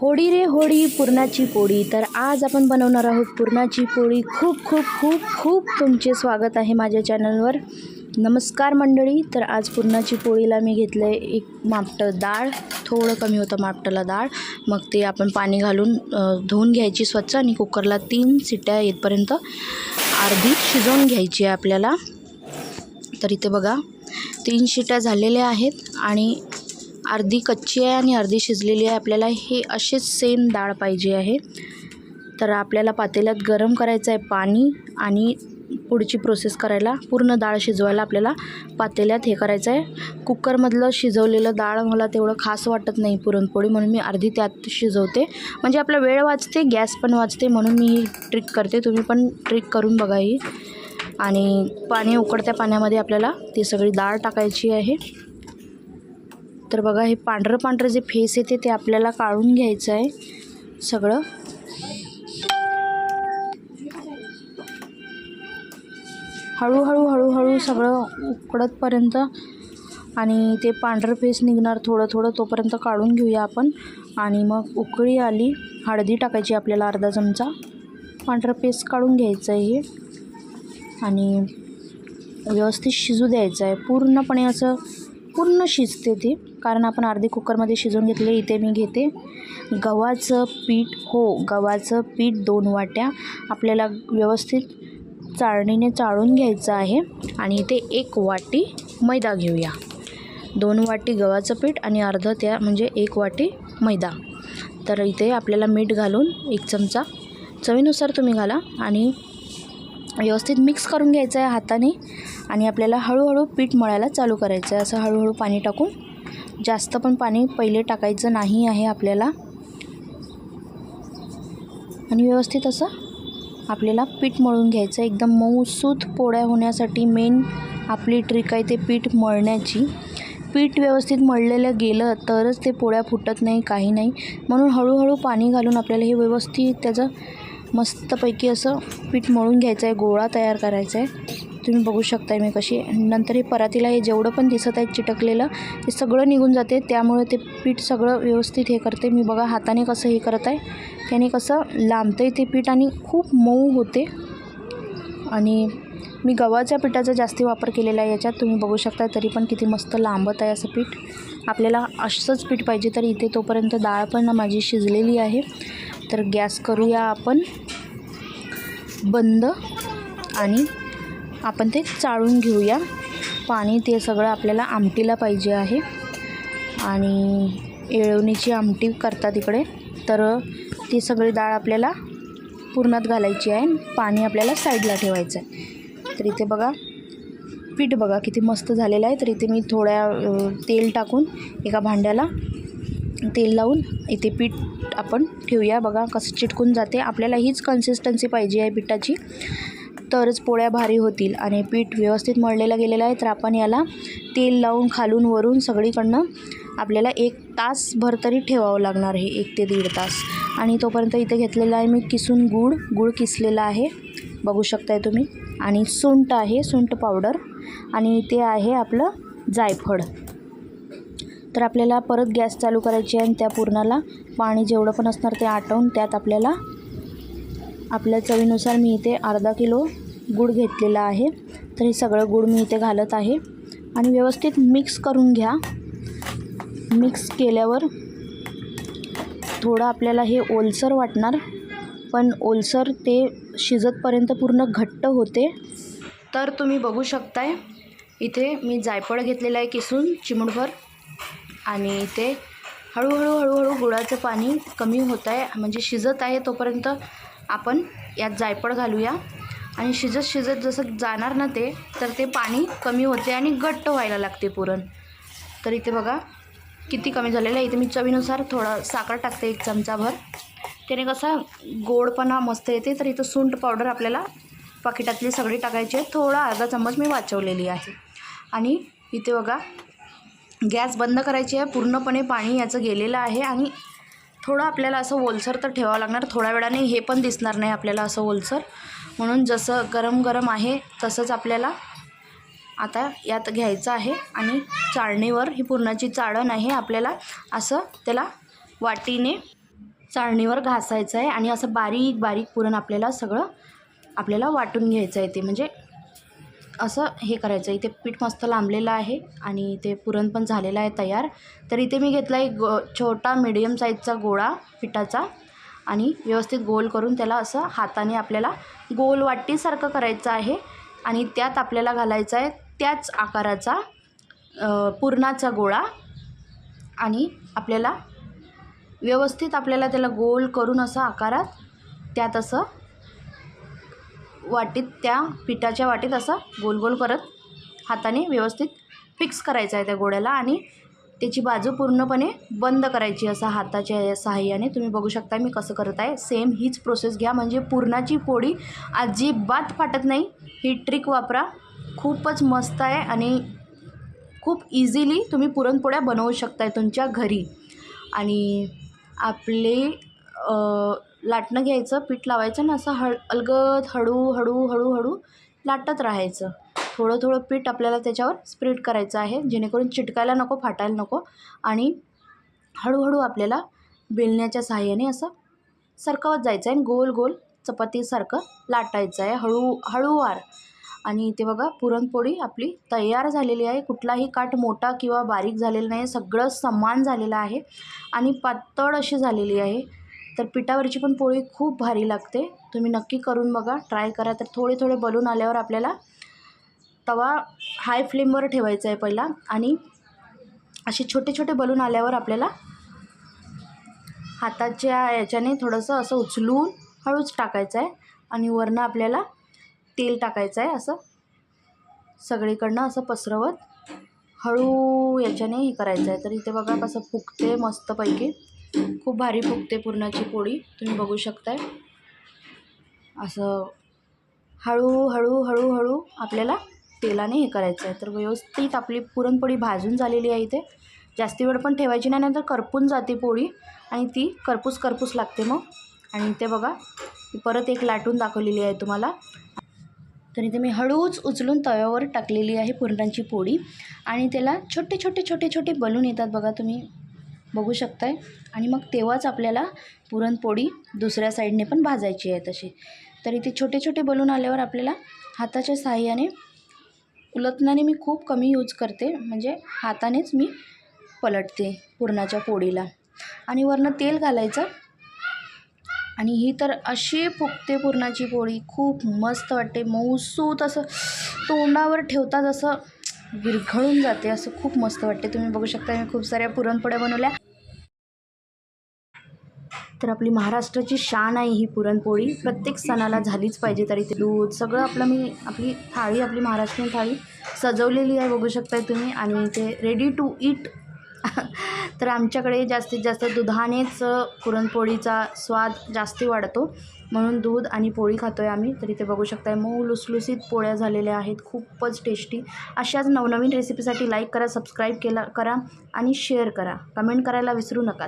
होडी रे होडी पुरणाची पोळी. तर आज आपण बनवणार आहोत पुरणाची पोळी. खूप खूप खूप खूप तुमचे स्वागत आहे माझ्या चॅनलवर. नमस्कार मंडळी. तर आज पुरणाची पोळीला मी घेतलं आहे एक मापटं डाळ. थोडं कमी होतं मापटाला डाळ. मग ते आपण पाणी घालून धुवून घ्यायची स्वच्छ आणि कुकरला तीन सिट्या येतपर्यंत अर्धी शिजवून घ्यायची आहे आपल्याला. तर इथे बघा तीन शिट्या झालेल्या आहेत आणि अर्धी कच्ची आहे आणि अर्धी शिजलेली आहे. आपल्याला हे असेच सेम डाळ पाहिजे आहे. तर आपल्याला पातेल्यात गरम करायचं आहे पाणी आणि पुढची प्रोसेस करायला पूर्ण डाळ शिजवायला आपल्याला पातेल्यात हे करायचं आहे. कुकरमधलं शिजवलेलं डाळ मला तेवढं खास वाटत नाही पुरणपोळी म्हणून मी अर्धी त्यात शिजवते. म्हणजे आपला वेळ वाचते गॅस पण वाचते म्हणून मी ही ट्रिक करते. तुम्ही पण ट्रिक करून बघा ही. आणि पाणी उकडत्या पाण्यामध्ये आपल्याला ती सगळी डाळ टाकायची आहे. तर बघा हे पांढरं पांढरं जे फेस येते ते आपल्याला काढून घ्यायचं आहे सगळं. हळूहळू हळूहळू सगळं उकडतपर्यंत आणि ते पांढरं फेस निघणार थोडं थोडं तोपर्यंत काढून घेऊया आपण. आणि मग उकळी आली हळदी टाकायची आपल्याला अर्धा चमचा. पांढरं पेस्ट काढून घ्यायचं आहे हे. आणि व्यवस्थित शिजू द्यायचं आहे. पूर्णपणे असं पूर्ण शिजते ते. कारण आपण अर्धी कुकरमध्ये शिजवून घेतले इथे मी घेते. गव्हाचं पीठ हो गव्हाचं पीठ दोन वाट्या आपल्याला व्यवस्थित चाळणीने चाळून घ्यायचं आहे. आणि इथे एक वाटी मैदा घेऊया. दोन वाटी गव्हाचं पीठ आणि अर्ध त्या म्हणजे एक वाटी मैदा. तर इथे आपल्याला मीठ घालून एक चमचा चवीनुसार तुम्ही घाला आणि व्यवस्थित मिक्स करून घ्यायचं आहे हाताने. आणि आपल्याला हळूहळू पीठ मळायला चालू करायचं आहे. असं हळूहळू पाणी टाकून जास्त पण पाणी पहिले टाकायचं नाही आहे आपल्याला. आणि व्यवस्थित असं आपल्याला पीठ मळून घ्यायचं. आहे एकदम मऊसूत पोळ्या होण्यासाठी मेन आपली ट्रिक आहे ते पीठ मळण्याची. पीठ व्यवस्थित मळलेलं गेलं तरच ते पोळ्या फुटत नाही काही नाही. म्हणून हळूहळू पाणी घालून आपल्याला हे व्यवस्थित त्याचं मस्तपैकी असं पीठ मळून घ्यायचं आहे गोळा तयार करायचा आहे तुम्ही बघू शकताय मी कशी. नंतर हे परातीला हे जेवढं पण दिसत आहे चिटकलेलं ते सगळं निघून जाते. त्यामुळे ते पीठ सगळं व्यवस्थित हे करते. मी बघा हाताने कसं हे करत आहे. त्याने कसं लांबतं आहे ते पीठ आणि खूप मऊ होते. आणि मी गव्हाच्या पिठाचा जास्ती वापर केलेला आहे याच्यात. तुम्ही बघू शकता तरी पण किती मस्त लांबत आहे असं पीठ. आपल्याला असंच पीठ पाहिजे तर इथे तोपर्यंत डाळ पण माझी शिजलेली आहे. तर गॅस करूया आपण. बंद आणि आपण ते चाळून घेऊया. पाणी ते सगळं आपल्याला आमटीला पाहिजे आहे. आणि येळवणीची आमटी करतात इकडे. तर ती सगळी डाळ आपल्याला पुरणात घालायची आहे. पाणी आपल्याला साईडला ठेवायचं आहे. तर इथे बघा पीठ बघा किती मस्त झालेलं आहे. तर इथे मी थोड्या तेल टाकून एका भांड्याला तेल लावून इथे पीठ आपण ठेवूया. बघा कसं चिटकून जाते. आपल्याला हीच कन्सिस्टन्सी पाहिजे आहे पिठाची. तरच पोळ्या भारी होतील आणि पीठ व्यवस्थित मळलेलं गेलेलं आहे तर आपण याला तेल लावून खालून वरून सगळीकडनं आपल्याला एक तासभर तरी ठेवावं लागणार आहे एक ते दीड तास. आणि तोपर्यंत इथे घेतलेला आहे मी किसून गूळ गूळ किसलेला आहे. बघू शकताय तुम्ही. आणि सुंट आहे सुंट पावडर. आणि इथे आहे आपलं जायफळ. तर आपल्याला परत गॅस चालू करायची आहे आणि त्या पूर्णाला पाणी जेवढं पण असणार ते आटवून त्यात आपल्याला आपल्या चवीनुसार मी इथे अर्धा किलो गूळ घेतलेला आहे. तर हे सगळं गूळ मी इथे घालत आहे. आणि व्यवस्थित मिक्स करून घ्या. मिक्स केल्यावर थोडं आपल्याला हे ओलसर वाटणार. पण ओलसर ते शिजतपर्यंत पूर्ण घट्ट होते. तर तुम्ही बघू शकताय इथे मी जायफळ घेतलेलं आहे किसून चिमुडभर आणि इथे हळूहळू हळूहळू गुळाचं पाणी कमी होत आहे. म्हणजे शिजत आहे तोपर्यंत आपण यात जायफळ घालूया. आणि शिजत शिजत जसं जाणार ना ते तर ते पाणी कमी होते आणि घट्ट व्हायला लागते पुरण. तर इथे बघा किती कमी झालेलं आहे. इथे मी चवीनुसार थोडा साखर टाकते एक चमचाभर. त्याने कसा गोडपणा मस्त येते. तर इथं सुंठ पावडर आपल्याला पाकिटातली सगळी टाकायची आहे. थोडा अर्धा चम्मच मी वाचवलेली आहे. आणि इथे बघा गॅस बंद करायची आहे. पूर्णपणे पाणी याचं गेलेलं आहे. आणि थोडं आपल्याला असं ओलसर तर ठेवावं लागणार. थोड्या वेळाने हे पण दिसणार नाही आपल्याला असं ओलसर. म्हणून जसं गरम गरम आहे तसंच आपल्याला आता यात घ्यायचं आहे आणि चाळणीवर ही पुरणाची चाळण आहे आपल्याला असं त्याला वाटीने चाळणीवर घासायचं आहे आणि असं बारीक बारीक पुरण आपल्याला सगळं आपल्याला वाटून घ्यायचं आहे ते. म्हणजे असं हे करायचं. इथे पीठ मस्त लांबलेलं आहे आणि इथे पुरण पण झालेलं आहे तयार. तर इथे मी घेतला एक गो छोटा मिडियम साईजचा गोळा पिठाचा आणि व्यवस्थित गोल करून त्याला असं हाताने आपल्याला गोल वाटीसारखं करायचं आहे आणि त्यात आपल्याला घालायचा आहे त्याच आकाराचा पुरणाचा गोळा आणि आपल्याला व्यवस्थित आपल्याला त्याला गोल करून असं आकारात त्यात असं वाटीत त्या पिठाच्या वाटीत असं गोल गोल करत हाताने व्यवस्थित फिक्स करायचं आहे त्या गोळ्याला आणि त्याची बाजू पूर्णपणे बंद करायची असं हाताच्या सहाय्याने तुम्ही बघू शकता मी कसं करत आहे. सेम हीच प्रोसेस घ्या. म्हणजे पुरणाची पोळी अजिबात फाटत नाही. ही ट्रिक वापरा. खूपच मस्त आहे आणि खूप इझिली तुम्ही पुरणपोळ्या बनवू शकताय तुमच्या घरी. आणि आपले लाटणं घ्यायचं पीठ लावायचं ना असं हळ अलगद हळू हळू हळू हळू लाटत राहायचं. थोडं थोडं पीठ आपल्याला त्याच्यावर स्प्रेड करायचं आहे जेणेकरून चिटकायला नको फाटायला नको आणि हळूहळू आपल्याला बेलण्याच्या सहाय्याने असं सरकवत जायचं आहे आणि गोल गोल चपातीसारखं लाटायचं आहे. हळू हळूवार आणि इथे बघा पुरणपोळी आपली तयार झालेली आहे. कुठलाही काठ मोठा किंवा बारीक झालेला नाही सगळं समान झालेलं आहे आणि पातळ अशी झालेली आहे. तर पिठावरची पण पोळी खूप भारी लागते. तुम्ही नक्की करून बघा ट्राय करा. तर थोडे थोडे बलून आल्यावर आपल्याला तवा हाय फ्लेमवर ठेवायचा आहे पहिला आणि असे छोटे छोटे बलून आल्यावर आपल्याला हाताच्या याच्याने थोडंसं असं उचलून हळूच टाकायचं आहे आणि वरनं आपल्याला तेल टाकायचं आहे असं. सगळीकडनं असं पसरवत हळू याच्याने हे करायचं आहे. तर इथे बघा कसं फुगते मस्तपैकी. खूप भारी फुगते पुरणाची पोळी. तुम्ही बघू शकताय. असं हळू हळू आपल्याला तेलाने हे करायचं आहे तर व्यवस्थित आपली पुरणपोळी भाजून झालेली आहे इथे. जास्ती वेळ पण ठेवायची नाही नंतर करपून जाते पोळी. आणि ती करपूस करपूस लागते मग. आणि इथे बघा परत एक लाटून दाखवलेली आहे तुम्हाला. तर इथे मी हळूच उचलून तव्यावर टाकलेली आहे पुरणाची पोळी. आणि त्याला छोटे छोटे छोटे छोटे बलून येतात बघा तुम्ही. बघू शकताय. आणि मग तेव्हाच आपल्याला पुरणपोळी दुसऱ्या साईडने पण भाजायची आहे तशी. तर इथे छोटे छोटे बलून आल्यावर आपल्याला हाताच्या साहाय्याने उलटणाने मी खूप कमी यूज करते. म्हणजे हातानेच मी पलटते पुरणाच्या पोळीला. आणि वरनं तेल घालायचं. आणि ही तर अशी फुगते पुरणाची पोळी. खूप मस्त वाटते. मऊसूत असं तोंडावर ठेवताच असं विरघळून जाते असं खूप मस्त वाटते. तुम्ही बघू शकता मी खूप साऱ्या पुरणपोळ्या बनवल्या. तर आपली महाराष्ट्राची शान आहे ही पुरणपोळी. प्रत्येक सणाला झालीच पाहिजे तरी ते दूध सगळं आपलं मी आपली थाळी आपली महाराष्ट्रीयन थाळी सजवलेली आहे बघू शकताय तुम्ही. आणि ते रेडी टू ईट तर आमच्याकडे जास्तीत जास्त दुधानेच पुरणपोळीचा स्वाद जास्ती वाढतो. म्हणून दूध आणि पोळी खातो आहे आम्ही. तर इथे बघू शकताय मऊ लुसलुसीत पोळ्या झालेल्या आहेत. खूपच टेस्टी अशाच नवनवीन रेसिपीसाठी लाईक करा सबस्क्राईब केला करा आणि शेअर करा. कमेंट करायला विसरू नका.